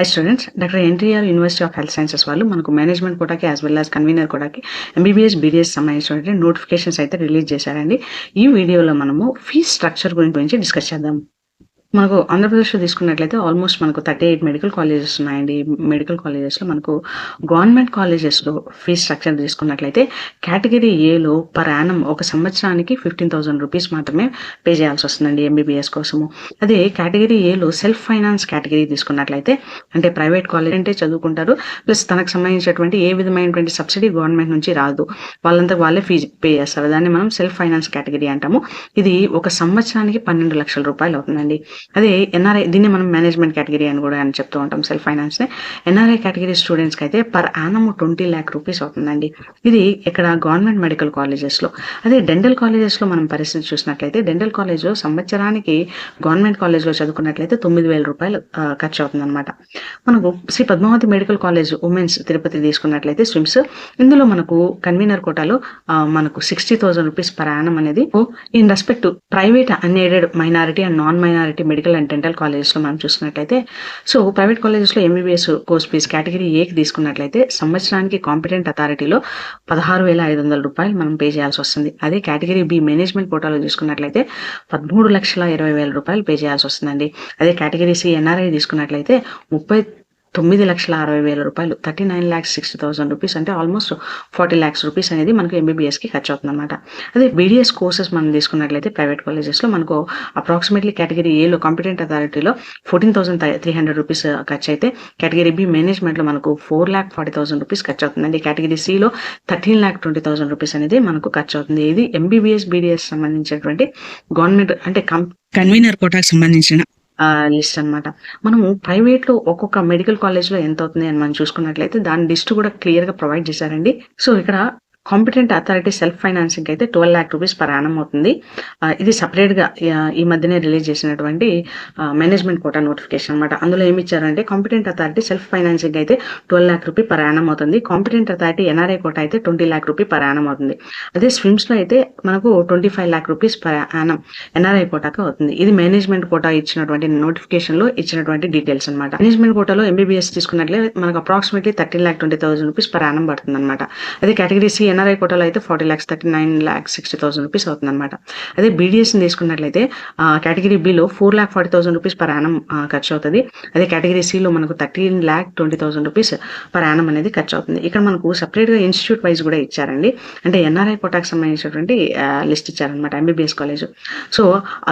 Hi students doctor NTR university of health sciences వాళ్ళు మనకు management కోటాకి యాజ్ వెల్ యాజ్ కన్వీనర్ కోటాకి MBBS BDS సంబంధించినటువంటి నోటిఫికేషన్స్ అయితే రిలీజ్ చేశారండి. ఈ వీడియోలో మనము ఫీజ్ స్ట్రక్చర్ గురించి డిస్కస్ చేద్దాం. మనకు ఆంధ్రప్రదేశ్లో తీసుకున్నట్లయితే ఆల్మోస్ట్ మనకు థర్టీ ఎయిట్ మెడికల్ కాలేజెస్ ఉన్నాయండి మెడికల్ కాలేజెస్లో మనకు గవర్నమెంట్ కాలేజెస్లో ఫీజ్ స్ట్రక్చర్ తీసుకున్నట్లయితే కేటగిరీ ఏలో పర్ యానం ఒక సంవత్సరానికి ఫిఫ్టీన్ థౌసండ్ రూపీస్ మాత్రమే పే చేయాల్సి వస్తుందండి ఎంబీబీఎస్ కోసము. అదే కేటగిరీ ఏలో సెల్ఫ్ ఫైనాన్స్ కేటగిరీ తీసుకున్నట్లయితే అంటే ప్రైవేట్ కాలేజ్ అంటే చదువుకుంటారు. ప్లస్ తనకు సంబంధించినటువంటి ఏ విధమైనటువంటి సబ్సిడీ గవర్నమెంట్ నుంచి రాదు. వాళ్ళంతా వాళ్ళే ఫీజు పే చేస్తారు. దాన్ని మనం సెల్ఫ్ ఫైనాన్స్ కేటగిరీ అంటాము. ఇది ఒక సంవత్సరానికి పన్నెండు లక్షల రూపాయలు అవుతుందండి. అదే ఎన్ఆర్ఐ దీన్ని మనం మేనేజ్మెంట్ కేటగిరీ అని కూడా అని చెప్తూ ఉంటాం సెల్ఫ్ ఫైనాన్స్ ఎన్ఆర్ఐ కేటగిరీ స్టూడెంట్స్కి అయితే per annum twenty lakh rupees అవుతుందండి. ఇది ఇక్కడ గవర్నమెంట్ మెడికల్ కాలేజెస్లో అదే డెంటల్ కాలేజెస్లో మనం పరిస్థితి చూసినట్లయితే డెంటల్ కాలేజ్ సంవత్సరానికి గవర్నమెంట్ కాలేజ్లో చదువుకున్నట్లయితే తొమ్మిది వేల రూపాయలు ఖర్చు అవుతుంది అనమాట మనకు Shri Padmavathi medical college women's Tirupati తీసుకున్నట్లయితే స్విమ్స్ ఇందులో మనకు కన్వీనర్ కోటాలో మనకు sixty thousand rupees per annum అనేది. In respect private unaided minority and non minority medical and dental కాలేజెస్లో మనం చూసినట్లయితే సో ప్రైవేట్ కాలేజెస్లో ఎంబీబీఎస్ కోర్స్ ఫీజ్ కేటగిరీ ఏకి తీసుకున్నట్లయితే సంవత్సరానికి కాంపిటెంట్ అథారిటీలో పదహారు వేల ఐదు వందల రూపాయలు మనం పే చేయాల్సి వస్తుంది. అదే కేటగిరీ బి మేనేజ్మెంట్ కోటాలో తీసుకున్నట్లయితే పదమూడు లక్షల ఇరవై వేల రూపాయలు పే చేయాల్సి వస్తుందండి. అదే కేటగిరీ సి ఎన్ఆర్ఐ తీసుకున్నట్లయితే ముప్పై తొమ్మిది లక్షల అరవై వేల రూపాయలు. Thirty nine lakhs sixty thousand rupees అంటే ఆల్మోస్ట్ ఫార్టీ ల్యాక్స్ రూపీస్ అనేది మనకు ఎంబీబీఎస్కి uh, ఖర్చు అవుతుంది అనమాట అదే బీడీఎస్ కోర్సెస్ మనం తీసుకున్నట్లయితే ప్రైవేట్ కాలేజెస్లో మనకు అప్రాక్సిమేట్లీ కేటగిరీ ఏలో competent అథారిటీలో fourteen thousand three hundred rupees ఖర్చు అయితే కేటగిరీ బి మేనేజ్మెంట్లో మనకు four lakh forty thousand rupees ఖర్చు అవుతుందండి కేటగిరీ సిలో thirteen lakh twenty thousand rupees అనేది మనకు ఖర్చు అవుతుంది. ఇది ఎంబీబీఎస్ బీడీఎస్ సంబంధించినటువంటి గవర్నమెంట్ అంటే కం కన్వీనర్ కోటాకు సంబంధించిన లిస్ట్ అన్నమాట. మనము ప్రైవేట్లో ఒక్కొక్క మెడికల్ కాలేజ్లో ఎంత అవుతుంది అని మనం చూసుకున్నట్లయితే దాని లిస్ట్ కూడా క్లియర్గా ప్రొవైడ్ చేశారండి. సో ఇక్కడ కాంపిటెంట్ అథారిటీ సెల్ఫ్ ఫైనాన్సింగ్ అయితే twelve lakh rupees per annum అవుతుంది. ఇది సపరేట్గా గా ఈ మధ్యనే రిలీజ్ చేసినటువంటి మేనేజ్మెంట్ కోటా నోటిఫికేషన్ అనమాట అందులో ఏమి ఇచ్చారంటే కాంపిటెంట్ అథారిటీ సెల్ఫ్ ఫైనాన్సింగ్ అయితే twelve lakh rupee per annum అవుతుంది. కాంపిటెంట్ అథారిటీ ఎన్ఆర్ఐ కోటా అయితే twenty lakh rupee per annum అవుతుంది. అదే స్విమ్స్లో అయితే మనకు twenty five lakh rupees per annum NRI కోటాకు అవుతుంది. ఇది మేనేజ్మెంట్ కోటా ఇచ్చినటువంటి నోటిఫికేషన్లో ఇచ్చినటువంటి డీటెయిల్స్ అనమాట మేనేజ్మెంట్ కోటాలో ఎంబీబీఎస్ తీసుకున్నట్లే మనకు approximately thirteen lakh twenty thousand rupees per annum పడుతుంది అనమాట అదే కేటగిరీ సి ఎన్ఆర్ఐ కోటాలో అయితే forty lakhs thirty nine lakhs sixty thousand rupees అవుతుంది అనమాట అదే బీడీఎస్ని తీసుకున్నట్లయితే category below four lakh forty thousand rupees per annum ఖర్చు అవుతుంది అదే కేటగిరీ సిలో మనకు thirteen lakh twenty thousand rupees per annum అనేది ఖర్చు అవుతుంది ఇక్కడ మనకు సపరేట్గా ఇన్స్టిట్యూట్ వైజ్ కూడా ఇచ్చారండి. అంటే ఎన్ఆర్ఐ కోటాకు సంబంధించినటువంటి లిస్ట్ ఇచ్చారనమాట MBBS college. So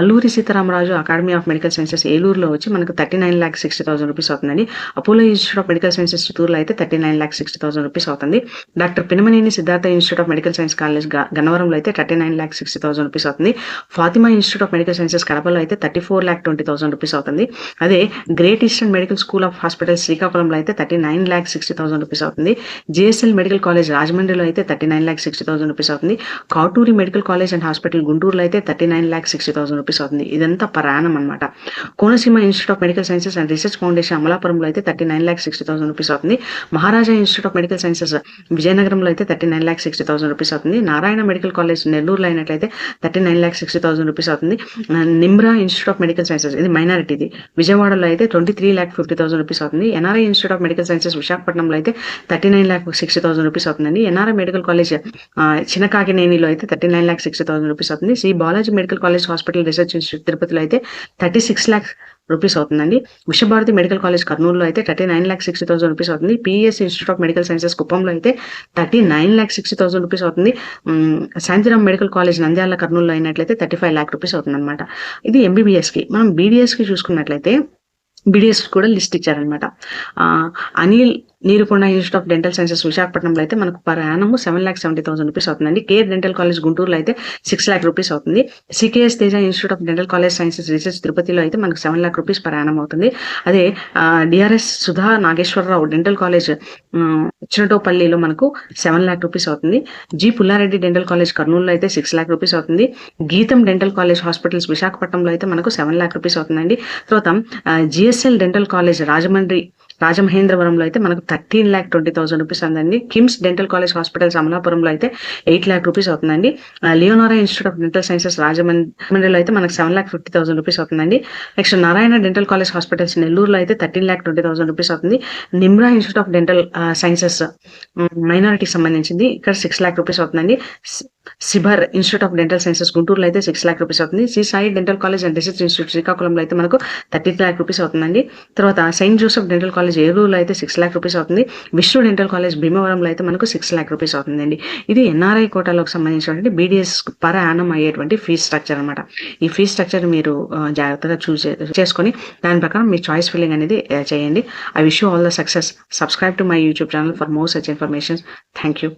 Alluri Sitaramaraju academy of medical sciences ఏలూరులో వచ్చి మనకు thirty nine lakh sixty thousand rupees అవుతుందండి. Apollo institute of medical sciences చిత్తూరులో అయితే thirty nine lakh sixty thousand rupees అవుతుంది. Doctor Pinamaneni Siddhartha institute of medical science college గన్నవరంలో అయితే thirty nine lakh sixty thousand rupees అవుతుంది. Fatima institute of medical sciences కడపలో అయితే thirty four lakh twenty thousand rupees అవుతుంది. అదే great eastern medical school of hospital శ్రీకాకుళంలో అయితే thirty nine lakh sixty thousand rupees అవుతుంది. జేఎస్ఎల్ మెడికల్ కాలేజ్ రాజమండ్రిలో అయితే thirty nine lakh sixty thousand rupees అవుతుంది. Katuri medical college and hospital గుంటూరులో అయితే thirty nine lakh sixty thousand rupees అవుతుంది. ఇదంతా పరాణం అనమాట Konaseema institute of medical sciences and research foundation అమలాపురంలో అయితే thirty nine lakh sixty thousand rupees అవుతుంది. Maharaja institute of medical sciences విజయనగరంలో అయితే thirty nine lakh sixty thousand rupees అవుతుంది. నారాయణ మెడికల్ కాలేజ్ నెల్లూరులో అయినట్లయితే thirty nine lakh sixty thousand rupees అవుతుంది Nimra institute of medical sciences ఇది మైనారిటీది విజయవాడలో అయితే twenty three lakh fifty thousand rupees అవుతుంది NRI institute of medical sciences విశాఖపట్నంలో అయితే thirty nine lakh sixty thousand rupees అవుతుందండి ఎన్ఆర్ఐ మెడికల్ కాలేజ్ చిన్నకాకినేనిలో అయితే thirty nine lakh sixty thousand rupees అవుతుంది. C Balaji medical college hospital research institute తిరుపతిలో అయితే thirty six lakhs rupees అవుతుందండి. విశ్వభారతి మెడికల్ కాలేజ్ కర్నూలులో అయితే thirty nine lakh sixty thousand rupees అవుతుంది. PS institute of medical sciences కుప్పంలో అయితే thirty nine lakh sixty thousand rupees అవుతుంది. శాంతిరామ్ మెడికల్ కాలేజ్ నంద్యాల కర్నూలులో అయినట్లయితే థర్టీ ఫైవ్ ల్యాక్ రూపీస్ అవుతుంది అనమాట ఇది ఎంబీబీఎస్కి. మనం బీడీఎస్కి చూసుకున్నట్లయితే బీడీఎస్ కూడా లిస్ట్ ఇచ్చారనమాట Anil Neerukonda institute of dental sciences విశాఖపట్నంలో అయితే మనకు per annum seven lakh seventy thousand rupees అవుతుందండి. కేర్ డెంటల్ కాలేజ్ గుంటూరులో అయితే సిక్స్ ల్యాక్ రూపీస్ అవుతుంది. CKS Teja institute of dental college sciences research తిరుపతిలో అయితే మనకు seven lakh rupees per annum అవుతుంది. అదే DRS Sudha Nageswara Rao dental college చిన్నటోపల్లిలో మనకు సెవెన్ ల్యాక్ రూపీస్ అవుతుంది. జి పుల్లారెడ్డి డెంటల్ కాలేజ్ కర్నూలులో అయితే సిక్స్ ల్యాక్ రూపీస్ అవుతుంది. గీతం డెంటల్ కాలేజ్ హాస్పిటల్స్ విశాఖపట్నంలో అయితే మనకు సెవెన్ ల్యాక్ రూపీస్ అవుతుందండి. తర్వాత జిఎస్ఎల్ డెంటల్ కాలేజ్ రాజమండ్రి రాజమహేంద్రవరంలో అయితే మనకు thirteen lakh twenty thousand rupees అందండి. KIMS dental college hospitals అమలాపురంలో అయితే ఎయిట్ ల్యాక్ రూపీస్ అవుతుందండి. ఆ, Leonora institute of dental sciences రాజమండ్రిలో అయితే మనకు seven lakh fifty thousand rupees అవుతుందండి. Next Narayana dental college hospitals నెల్లూరులో అయితే thirteen lakh twenty thousand rupees అవుతుంది. Nimra institute of dental sciences మైనారిటీకి సంబంధించింది. ఇక్కడ సిక్స్ ల్యాక్ రూపీస్ అవుతుందండి. Sibar institute of dental sciences గుంటూరులో అయితే సిక్స్ ల్యాక్ రూపీస్ అవుతుంది. C Sai dental college and research institute శ్రీకాకుళంలో అయితే మనకు థర్టీ ల్యాక్ రూపీస్ అవుతుందండి. తర్వాత సెయింట్ జోసెఫ్ డెంటల్ కాలేజ్ ఏలూరులో అయితే సిక్స్ ల్యాక్ రూపీస్ అవుతుంది. విష్ణు డెంటల్ కాలేజ్ భీమవరంలో అయితే మనకు సిక్స్ ల్యాక్ రూపీస్ అవుతుందండి. ఇది ఎన్ఆర్ఐ కోటాలోకి సంబంధించినటువంటి బీడీఎస్ పర్ యానం అయ్యేటువంటి ఫీజ్ స్ట్రక్చర్ అనమాట ఈ ఫీజ్ స్ట్రక్చర్ మీరు జాగ్రత్తగా చూస్ చేసుకొని దాని ప్రకారం మీ చాయిస్ ఫిల్లింగ్ అనేది చేయండి. I wish you all the success subscribe to my YouTube channel for more such information thank you